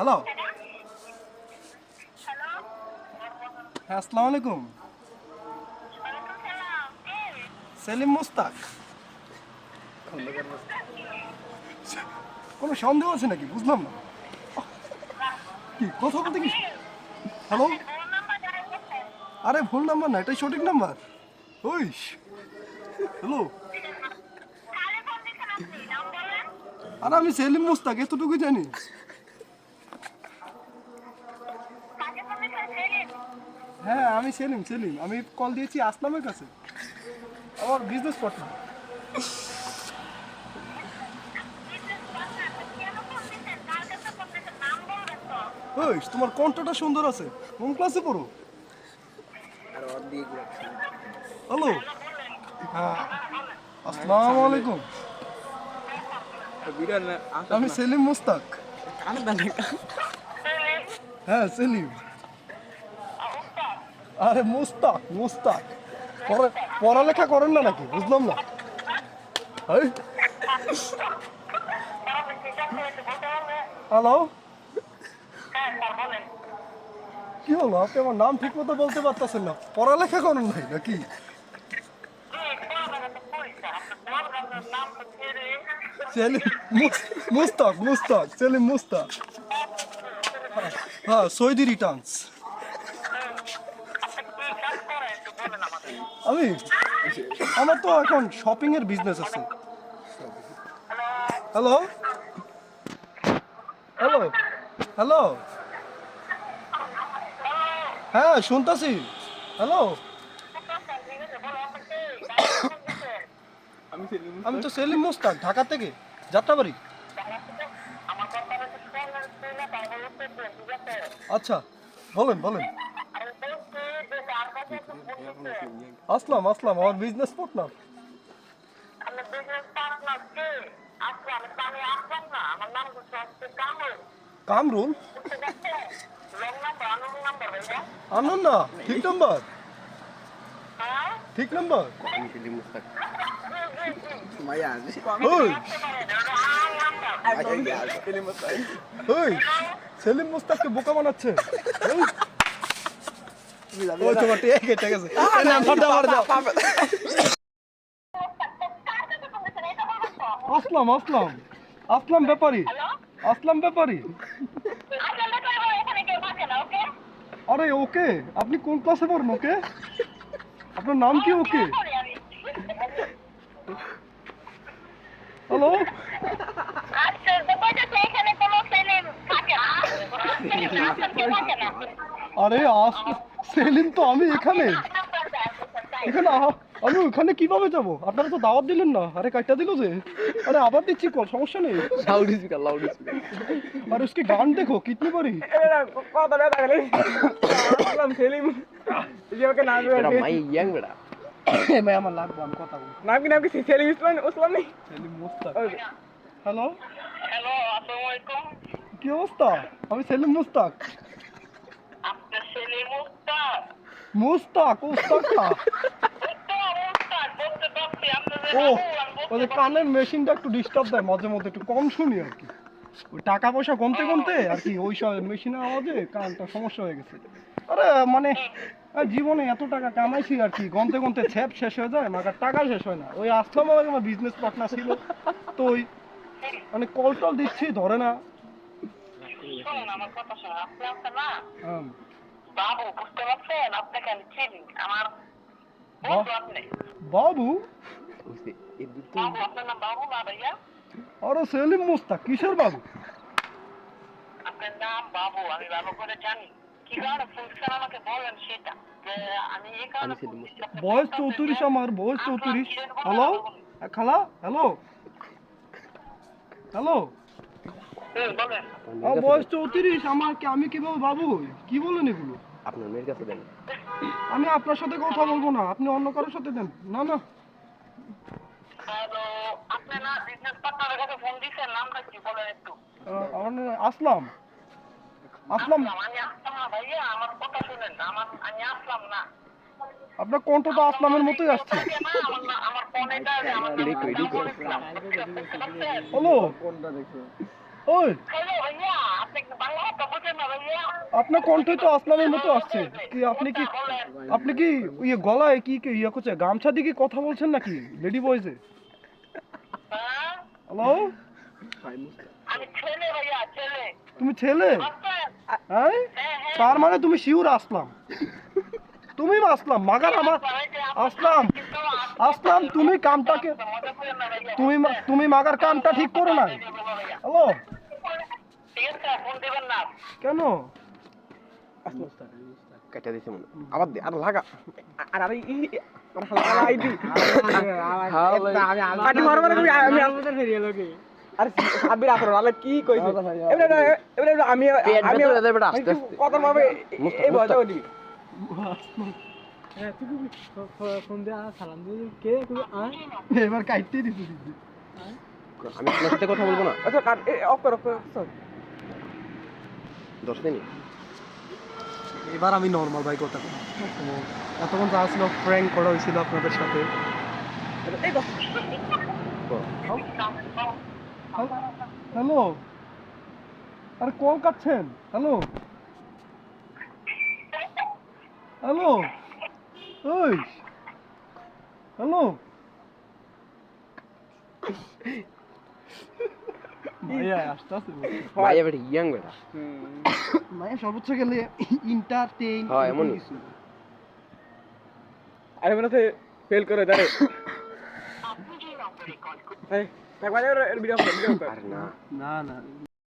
Hello হ্যাঁ আসসালামু আলাইকুম। সেলিম মুস্তাক। কোনো সন্দেহ আছে নাকি? বুঝলাম না। কি কথা বলতে কি? হ্যালো আরে ভুল নাম্বার না এটাই সঠিক নাম্বার। ওই হ্যালো আরে আমি সেলিম মুস্তাক এতটুকুই জানি। হ্যাঁ আমি সেলিম সেলিম। আমি কল দিয়েছি আসলামের কাছে। আমার বিজনেস পার্টনার ওই তোমার কণ্ঠটা সুন্দর আছে। কোন ক্লাসে পড়ো? হ্যালো হ্যাঁ। আসসালামু আলাইকুম। আমি সেলিম মুস্তাক। হ্যাঁ সেলিম। আরে মুস্তাক মুস্তাক। পড়া- পড়ালেখা করেন না নাকি? বুঝলাম না। হ্যালো কি হলো? আপনি আমার নাম ঠিক মতো বলতে পারতেছেন না। পড়ালেখা করেন নাই নাকি? মুস্তাক মুস্তাক, সেলিম মুস্তাক। হ্যাঁ সৌদি রিটার্নস আমি? আমার তো এখন শপিং এর বিজনেস আছে। হ্যালো হ্যালো হ্যালো হ্যাঁ শুনতাছি। হ্যালো আমি তো সেলিম মোস্তাক, ঢাকা থেকে, যাত্রাবাড়ি। আচ্ছা বলেন বলেন। আসলাম আসলাম আমার বিজনেস পার্টনার কামরুল আনন্দ না ঠিক নাম্বার ঠিক নাম্বার ওই ওই সেলিম মুস্তাককে বোকা বানাচ্ছে? ওই। ওই তোমার ঠিক আছে ঠিক আছে এই নাম্বার দাও আর দাও আসলাম আসলাম আসলাম ব্যাপারী আসলাম ব্যাপারী আরে ওকে আপনি কোন ক্লাসে পড়েন ওকে আপনার নাম কি ওকে হ্যালো আরে আস সেলিম তো আমি এখানে এখানে আহ- আমি ওখানে কিভাবে যাব আপনারা তো দাওয়াত দিলেন না আরে কাটটা দিল যে আরে আবার দিচ্ছি কল সমস্যা নেই লাউড স্পিকার লাউড স্পিকার আর उसकी গান দেখো কিতনি বারি এটা মাই ইয়াং বেটা मैं আমার লাগবো আমি কথা বলবো নাম কি নাম কি সেলিম ইসলাম ইসলাম নেই সেলিম মুস্তাক হ্যালো হ্যালো আসসালামু আলাইকুম কি অবস্থা আমি সেলিম মুস্তাক মুস্তাক উস্তাক মুস্তাক ও ওই কানের মেশিনটা একটু ডিস্টার্ব দেয় মাঝে মধ্যে একটু কম শুনি আর কি। ওই টাকা পয়সা গুনতে গুনতে আর কি ওই সব মেশিনের আওয়াজে কানটা সমস্যা হয়ে গেছে। আরে মানে জীবনে এত টাকা কামাইছি আর কি গনতে গনতে ছ্যাপ শেষ হয়ে যায় মাগার টাকা শেষ হয় না। ওই আসলাম আমার বিজনেস পার্টনার ছিল তো ওই মানে কল টল দিচ্ছি ধরে না। আমার কথা শুনুন আপনি না। হুম। বাবু বুঝতে পারছেন? আপনাকে আমি চিনি। আমার বন্ধু আপনি বাবু? বাবু আপনার নাম বাবু না ভাইয়া? আরে সেলিম মুস্তাক কিসের বাবু? আপনার নাম বাবু আমি ভালো করে জানি। কি কারণে ফুলছেন আমাকে বলেন সেটা? যে আমি এই কারণে আমি সেলিম ফোন দিচ্ছি, আপনি বয়স চৌত্রিশ আমার বয়স চৌত্রিশ। হ্যালো? খালা হ্যালো? হ্যালো? বয়স চৌত্রিশ আমার কি আমি কীভাবে বাবু কি বলেন এগুলো? আপনার মেয়ের কাছে দেন। আমি আপনার সাথে কথা বলব না আপনি অন্য কারোর সাথে দেন। না না। আপনি না বিজনেস পার্টনারের কাছে ফোন দিয়েছেন নামটা কি বলেন একটু? আহ, আমার নাম আসলাম। আসলাম। আমি আসলাম না ভাইয়া আমার কথা শুনেন আমার আমি আসলাম না। আপনার কণ্ঠ তো আসলামের মতোই আসছে? হ্যালো। ওই। হ্যালো ভাইয়া। আপনার কণ্ঠই তো আসলামের মতো আসছে। কি আপনি কি আপনি কি ইয়ে গলায় কি কি ইয়ে করছে? গামছা দিয়ে কি কথা বলছেন নাকি? লেডি বয়েজে হ্যাঁ হ্যালো তুমি ছেলে? হ্যাঁ? তার মানে তুমি শিউর আসলাম। তুমি আসলাম, মাগার আমার আসলাম। আসলাম, তুমি কামটাকে তুমি তুমি মাগার কামটা ঠিক করো না হ্যালো ঠিক আছে ফোন দেবেন না। কেন? কেটে দিছে মনে আবার দে আর লাগা। আর। পাটি আমি ফেরিয়ে আর সাবির আসর আলে কি কইছে? এবারে এবারে আমি আমি ভেতরে দেবে আস্তে আস্তে। কথা এবার কাইতে আমি বলব না। আচ্ছা অফ কর অফ কর দশ দিনই এবার আমি নর্মাল কথা বলব। এতক্ষণ যা ছিল প্র্যাঙ্ক করা হয়েছিল আপনাদের সাথে। হ্যালো? আরে কল কাটছেন? হ্যালো? হ্যালো? ওই! হ্যালো? ইয়াং বেটা। মায়া সর্বোচ্চ গেলে ইন্টারটেইন হ্যাঁ, এমন আরে মনে হয় ফেল করে দাঁড়ে ভিডিও না না।